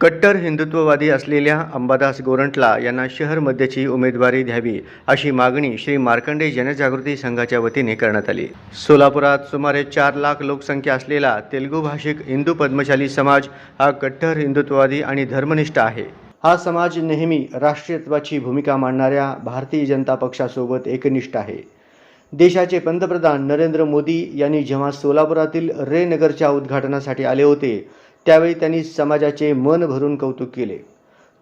कट्टर हिंदुत्ववादी असलेल्या अंबादास गोरंटला यांना शहरमध्येची उमेदवारी द्यावी अशी मागणी श्री मार्कंडे जनजागृती संघाच्या वतीने करण्यात आली. सोलापुरात सुमारे चार लाख लोकसंख्या असलेला तेलुगू भाषिक हिंदू पद्मशाली समाज हा कट्टर हिंदुत्ववादी आणि धर्मनिष्ठ आहे. हा समाज नेहमी राष्ट्रीयत्वाची भूमिका मांडणाऱ्या भारतीय जनता पक्षासोबत एकनिष्ठ आहे. देशाचे पंतप्रधान नरेंद्र मोदी यांनी जेव्हा सोलापुरातील रे नगरच्या उद्घाटनासाठी आले होते त्यावेळी त्यांनी समाजाचे मन भरून कौतुक केले.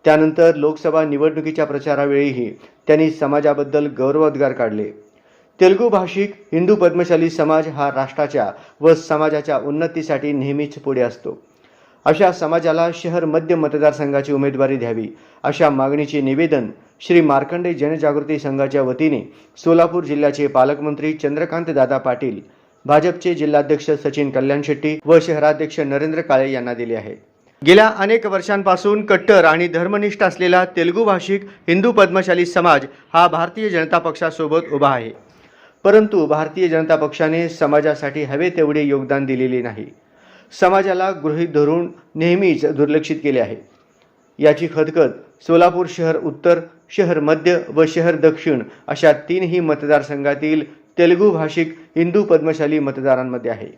त्यानंतर लोकसभा निवडणुकीच्या प्रचारावेळीही त्यांनी समाजाबद्दल गौरवोद्गार काढले. तेलुगू भाषिक हिंदू पद्मशाली समाज हा राष्ट्राच्या व समाजाच्या उन्नतीसाठी नेहमीच पुढे असतो. अशा समाजाला शहर मध्य मतदारसंघाची उमेदवारी द्यावी अशा मागणीचे निवेदन श्री मार्कंडे जनजागृती संघाच्या वतीने सोलापूर जिल्ह्याचे पालकमंत्री चंद्रकांत दादा पाटील भाजपचे जिल्हाध्यक्ष सचिन कल्याण शेट्टी व शहराध्यक्ष नरेंद्र काळे यांना दिले आहे. गेल्या अनेक वर्षांपासून कट्टर आणि धर्मनिष्ठ असलेला तेलुगू भाषिक हिंदू पद्मशाली समाज हा भारतीय जनता पक्षासोबत उभा आहे. परंतु भारतीय जनता पक्षाने समाजासाठी हवे तेवढे योगदान दिलेले नाही. समाजाला गृहीत धरून नेहमीच दुर्लक्षित केले आहे. याची खदखद सोलापूर शहर उत्तर शहर मध्य व शहर दक्षिण अशा तीनही मतदारसंघातील तेलुगू भाषिक हिंदू पद्मशाली मतदारांमध्ये आहे.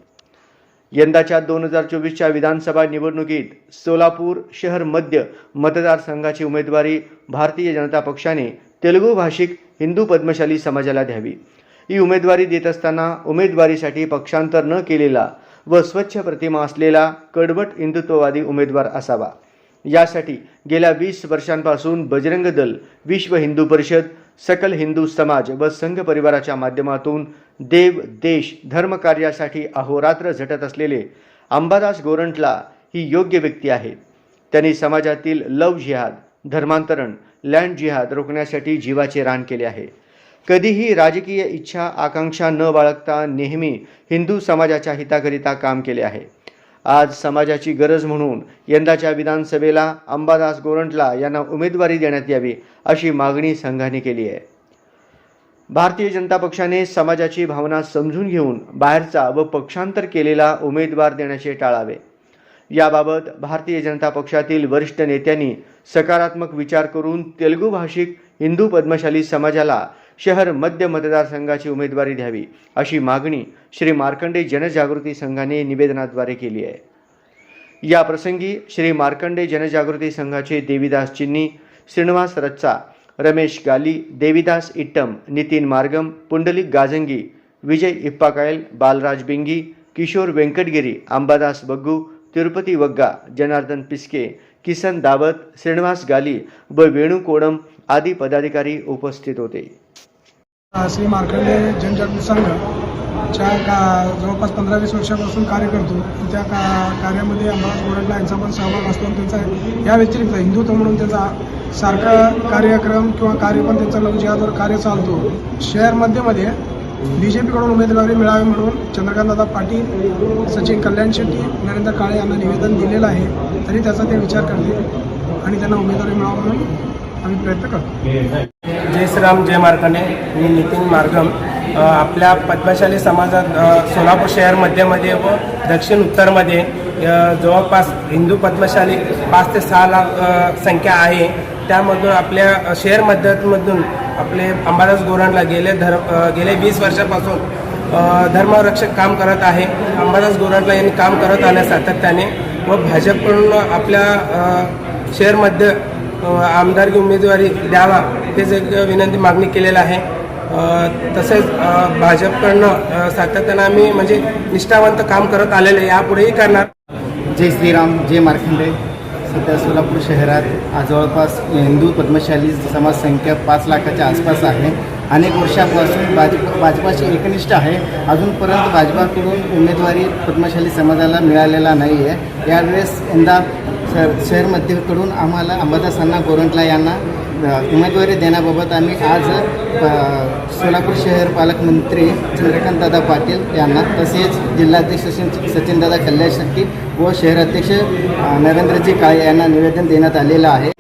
यंदाच्या दोन हजार चोवीसच्या विधानसभा निवडणुकीत सोलापूर शहर मध्य मतदारसंघाची उमेदवारी भारतीय जनता पक्षाने तेलुगू भाषिक हिंदू पद्मशाली समाजाला द्यावी. ही उमेदवारी देत असताना उमेदवारीसाठी पक्षांतर न केलेला व स्वच्छ प्रतिमा असलेला कडवट हिंदुत्ववादी उमेदवार असावा. यासाठी गेल्या वीस वर्षांपासून बजरंग दल विश्व हिंदू परिषद सकल हिंदू समाज व संघ परिवाराच्या माध्यमातून देव देश धर्मकार्यासाठी अहोरात्र झटत असलेले अंबादास गोरंटला ही योग्य व्यक्ती आहे. त्यांनी समाजातील लव जिहाद धर्मांतरण लँड जिहाद रोखण्यासाठी जीवाचे रान केले आहे. कधीही राजकीय इच्छा आकांक्षा न बाळगता नेहमी हिंदू समाजाच्या हिताकरिता काम केले आहे. आज समाजाची गरज म्हणून यंदाच्या विधानसभेला अंबादास गोरंटला यांना उमेदवारी देण्यात यावी अशी मागणी संघाने केली आहे. भारतीय जनता पक्षाने समाजाची भावना समजून घेऊन बाहेरचा व पक्षांतर केलेला उमेदवार देण्याचे टाळावे. याबाबत भारतीय जनता पक्षातील वरिष्ठ नेत्यांनी सकारात्मक विचार करून तेलुगू भाषिक हिंदू पद्मशाली समाजाला शहर मध्य मतदारसंघाची उमेदवारी द्यावी अशी मागणी श्री मार्कंडे जनजागृती संघाने निवेदनाद्वारे केली आहे. या प्रसंगी श्री मार्कंडे जनजागृती संघाचे देविदास चिन्नी श्रीनिवास रच्चा रमेश गाली देविदास इट्टम नितीन मार्गम पुंडलिक गाजंगी विजय इप्पाकायल बालराज बिंगी किशोर व्यंकटगिरी अंबादास बग्गू तिरुपती वग्गा जनार्दन पिस्के किसन दावत श्रीनिवास गाली व वेणू कोडम आदी पदाधिकारी उपस्थित होते. श्री मार्कंडे जनजागृती संघच्या का जवळपास पंधरा वीस वर्षापासून कार्य करतो त्या का कार्यामध्ये अंबादास गोरडला यांचा पण सहभाग असतो आणि त्यांचा या व्यतिरिक्त हिंदुत्व म्हणून त्यांचा सारखा कार्यक्रम किंवा कार्य पण त्यांचा लघु जिहादवर कार्य चालतो शहर मध्यमध्ये बी जे पीकडून उमेदवारी मिळावी म्हणून चंद्रकांतदादा पाटील सचिन कल्याण शेट्टी नरेंद्र काळे यांना निवेदन दिलेलं आहे तरी त्याचा ते विचार करतील आणि त्यांना उमेदवारी मिळावं म्हणून आम्ही प्रयत्न करतो. जय श्रीराम जय मार्कंडे. मी नितीन मार्गम. आपल्या पद्मशाली समाजात सोलापूर शहर मध्यमध्ये व दक्षिण उत्तरमध्ये जवळपास हिंदू पद्मशाली पाच ते सहा लाख संख्या आहे. त्यामधून आपल्या शहर मध्यमधून आपले अंबादास गोरांडला गेले धर्म गेले वीस वर्षापासून धर्मरक्षक काम करत आहे. अंबादास गोरांडला यांनी काम करत आल्या सातत्याने व भाजपकडून आपल्या शहरमध्ये आमदारकी उमेदवारी द्यावा तेच एक विनंती मागणी केलेलं आहे. तसेच भाजपकडनं सातत्यानं आम्ही म्हणजे निष्ठावंत काम करत आलेलं आहे यापुढेही करणार. जय श्रीराम जय मार्खंडे. सध्या सोलापूर शहरात आज जवळपास हिंदू पद्मशाली समाजसंख्या पाच लाखाच्या आसपास आहे. अनेक वर्षापासून भाजप भाजपाशी एकनिष्ठ आहे. अजूनपर्यंत भाजपाकडून उमेदवारी पद्मशाली समाजाला मिळालेला नाही आहे यावेळेस यंदा शहर शहरमध्येकडून आम्हाला अंबादासांना गोरंटला यांना उमेदवारी देण्याबाबत आम्ही आज सोलापूर शहर पालकमंत्री चंद्रकांतदादा पाटील यांना तसेच जिल्हाध्यक्ष सचिन सचिनदादा कल्याण शेट्टी व शहराध्यक्ष नरेंद्रजी काळे यांना निवेदन देण्यात आलेलं आहे.